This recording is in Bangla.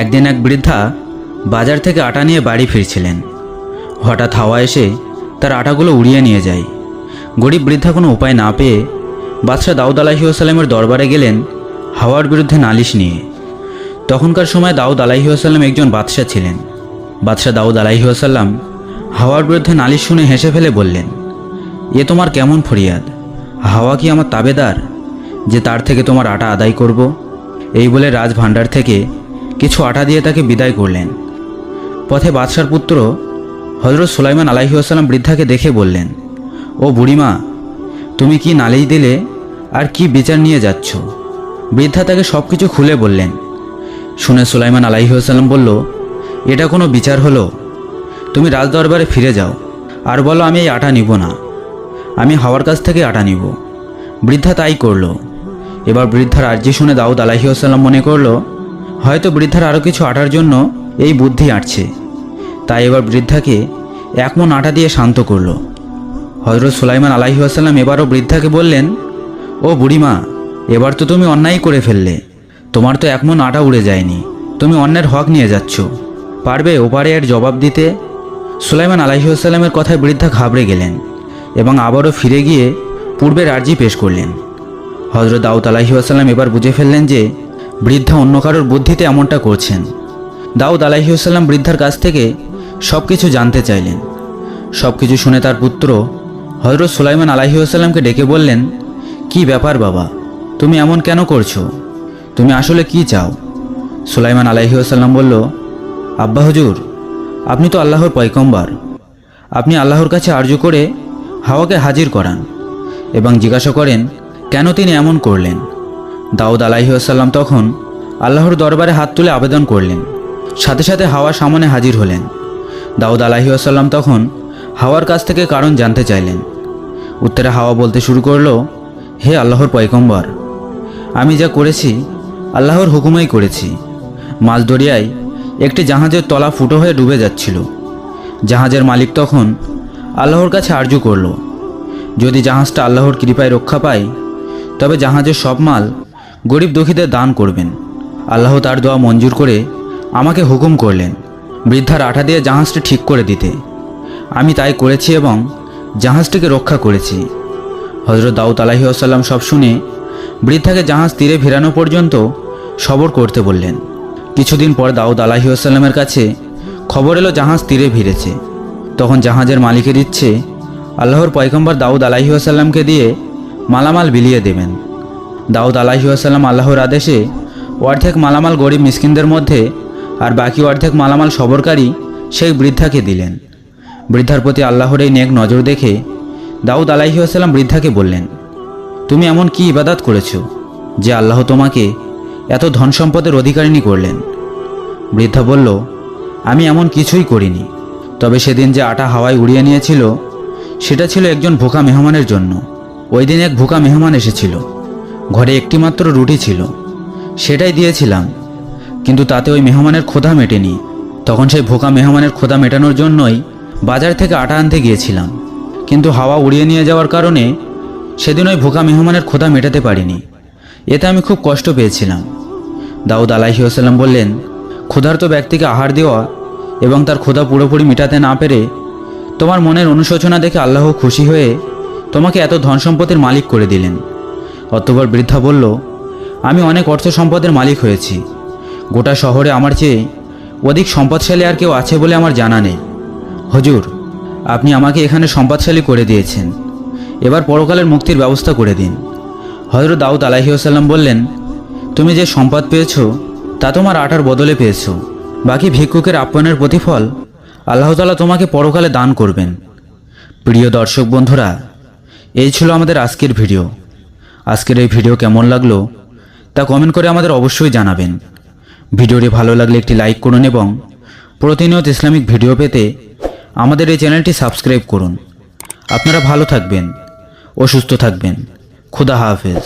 একদিন এক বৃদ্ধা বাজার থেকে আটা নিয়ে বাড়ি ফিরছিলেন। হঠাৎ হাওয়া এসে তার আটাগুলো উড়িয়ে নিয়ে যায়। গরিব বৃদ্ধা কোনো উপায় না পেয়ে বাদশাহ দাউদ আলাহিউসাল্লামের দরবারে গেলেন হাওয়ার বিরুদ্ধে নালিশ নিয়ে। তখনকার সময় দাউদ আলাহিউসাল্লাম একজন বাদশাহ ছিলেন। বাদশাহ দাউদ আলাহিউসাল্লাম হাওয়ার বিরুদ্ধে নালিশ শুনে হেসে ফেলে বললেন, এ তোমার কেমন ফরিয়াদ? হাওয়া কি আমার তাবেদার, যে তার থেকে তোমার আটা আদায় করব? এই বলে রাজ ভাণ্ডার থেকে কিছু আটা দিয়ে তাকে বিদায় করলেন। পথে বাদশার পুত্র হজরত সুলাইমান আলাহিউসাল্লাম বৃদ্ধাকে দেখে বললেন, ও বুড়িমা, তুমি কি নালিশ দিলে আর কি বিচার নিয়ে যাচ্ছ? বৃদ্ধা তাকে সব কিছু খুলে বললেন। শুনে সুলাইমান আলাহিউসাল্লাম বলল, এটা কোনো বিচার হলো? তুমি রাজদরবারে ফিরে যাও, আর বলো আমি এই আটা নিব না। আমি হাওয়ার কাছ থেকে আটা নিব। বৃদ্ধা তাই করল। এবার বৃদ্ধার আর্জি শুনে দাউদ আলাহিউসাল্লাম মনে করল, হয়তো বৃদ্ধার আরও কিছু আটার জন্য এই বুদ্ধি আটছে তাই এবার বৃদ্ধাকে এক মন আটা দিয়ে শান্ত করল। হজরত সুলাইমান আলাহিউসাল্লাম এবারও বৃদ্ধাকে বললেন, ও বুড়িমা, এবার তো তুমি অন্যায় করে ফেললে। তোমার তো এক মন আটা উড়ে যায়নি। তুমি অন্যের হক নিয়ে যাচ্ছ। পারবে ওপারে এর জবাব দিতে? সুলাইমান আলাহিউসাল্লামের কথায় বৃদ্ধা ঘাবড়ে গেলেন। এবং আবারও ফিরে গিয়ে পূর্বের আর্জি পেশ করলেন। হজরত দাউদ আলাহিউসাল্লাম এবার বুঝে ফেললেন যে বৃদ্ধা অন্য কারোর বুদ্ধিতে এমনটা করছেন। দাউদ আলাহিউসাল্লাম বৃদ্ধার কাছ থেকে সব কিছু জানতে চাইলেন। সব কিছু শুনে তার পুত্র হজরত সুলাইমান আলাহিউসাল্লামকে ডেকে বললেন, কি ব্যাপার বাবা? তুমি এমন কেন করছ? তুমি আসলে কি চাও? সুলাইমান আলাহিউসাল্লাম বলল, আব্বা হুজুর, আপনি তো আল্লাহর পয়কম্বার আপনি আল্লাহর কাছে আর্য করে হাওয়াকে হাজির করান এবং জিজ্ঞাসা করেন, কেন তিনি এমন করলেন? দাউদ আলাহিউসাল্লাম তখন আল্লাহর দরবারে হাত তুলে আবেদন করলেন। সাথে সাথে হাওয়া সামনে হাজির হলেন। দাউদ আলাহিউসাল্লাম তখন হাওয়ার কাছ থেকে কারণ জানতে চাইলেন। উত্তরে হাওয়া বলতে শুরু করল, হে আল্লাহর পয়কম্বর আমি যা করেছি, আল্লাহর হুকুমেই করেছি। মাছ দরিয়ায় একটি জাহাজের তলা ফুটো হয়ে ডুবে যাচ্ছিল। জাহাজের মালিক তখন আল্লাহর কাছে আর্য করল। যদি জাহাজটা আল্লাহর কৃপায় রক্ষা পায়, তবে জাহাজের সব মাল গরিব দুঃখীদের দান করবেন। আল্লাহ তার দোয়া মঞ্জুর করে আমাকে হুকুম করলেন, বৃদ্ধার আঠা দিয়ে জাহাজটি ঠিক করে দিতে। আমি তাই করেছি এবং জাহাজটিকে রক্ষা করেছি। হজরত দাউদ আলাহি আসাল্লাম সব শুনে বৃদ্ধাকে জাহাজ তীরে ফেরানো পর্যন্ত সবর করতে বললেন। কিছুদিন পর দাউদ আলাহি আসাল্লামের কাছে খবর এলো জাহাজ তীরে ভিড়েছে। তখন জাহাজের মালিকের ইচ্ছে আল্লাহর পয়গম্বর দাউদ আলাহি আসাল্লামকে দিয়ে মালামাল বিলিয়ে দেবেন। দাউদ আলাহি আসাল্লাম আল্লাহর আদেশে অর্ধেক মালামাল গরিব মিসকিনদের মধ্যে আর বাকি অর্ধেক মালামাল সবরকারী সেই বৃদ্ধাকে দিলেন। বৃদ্ধার প্রতি আল্লাহর এই নেক নজর দেখে দাউদ আলাহি আসাল্লাম বৃদ্ধাকে বললেন, তুমি এমন কি ইবাদাত করেছ যে আল্লাহ তোমাকে এত ধন সম্পদের অধিকারিণী করলেন? বৃদ্ধা বলল, আমি এমন কিছুই করিনি। তবে সেদিন যে আটা হাওয়ায় উড়িয়ে নিয়েছিল, সেটা ছিল একজন ভোকা মেহমানের জন্য। ওই দিন এক ভোকা মেহমান এসেছিল। ঘরে একটিমাত্র রুটি ছিল। সেটাই দিয়েছিলাম। কিন্তু তাতে ওই মেহমানের ক্ষুধা মেটেনি। তখন সেই ভোকা মেহমানের ক্ষুধা মেটানোর জন্যই বাজার থেকে আটা আনতে গিয়েছিলাম। কিন্তু হাওয়া উড়িয়ে নিয়ে যাওয়ার কারণে সেদিন ওই ভোকা মেহমানের ক্ষুধা মেটাতে পারিনি। এতে আমি খুব কষ্ট পেয়েছিলাম। দাউদ আলাহি আসাল্লাম বললেন, ক্ষুধার্ত ব্যক্তিকে আহার দেওয়া এবং তার ক্ষুধা পুরোপুরি মেটাতে না পেরে তোমার মনের অনুশোচনা দেখে আল্লাহ খুশি হয়ে তোমাকে এত ধন সম্পদের মালিক করে দিলেন। অতঃপর বৃদ্ধা বলল, আমি অনেক অর্থ সম্পদের মালিক হয়েছি। গোটা শহরে আমার চেয়ে অধিক সম্পদশালী আর কেউ আছে বলে আমার জানা নেই। হজুর, আপনি আমাকে এখানে সম্পদশালী করে দিয়েছেন। এবার পরকালের মুক্তির ব্যবস্থা করে দিন। হজরত দাউদ আলাহিউসাল্লাম বললেন, তুমি যে সম্পদ পেয়েছ, তা তোমার আটার বদলে পেয়েছ। বাকি ভিক্ষুকের আপ্যায়নের প্রতিফল আল্লাহতালা তোমাকে পরকালে দান করবেন। প্রিয় দর্শক বন্ধুরা, এই ছিল আমাদের আজকের ভিডিও। আজকের এই ভিডিও কেমন লাগল তা কমেন্ট করে আমাদের অবশ্যই জানাবেন। ভিডিওটি ভালো লাগলে একটি লাইক করুন এবং প্রতিনিয়ত ইসলামিক ভিডিও পেতে আমাদের এই চ্যানেলটি সাবস্ক্রাইব করুন। আপনারা ভালো থাকবেন ও সুস্থ থাকবেন। খুদা হাফেজ।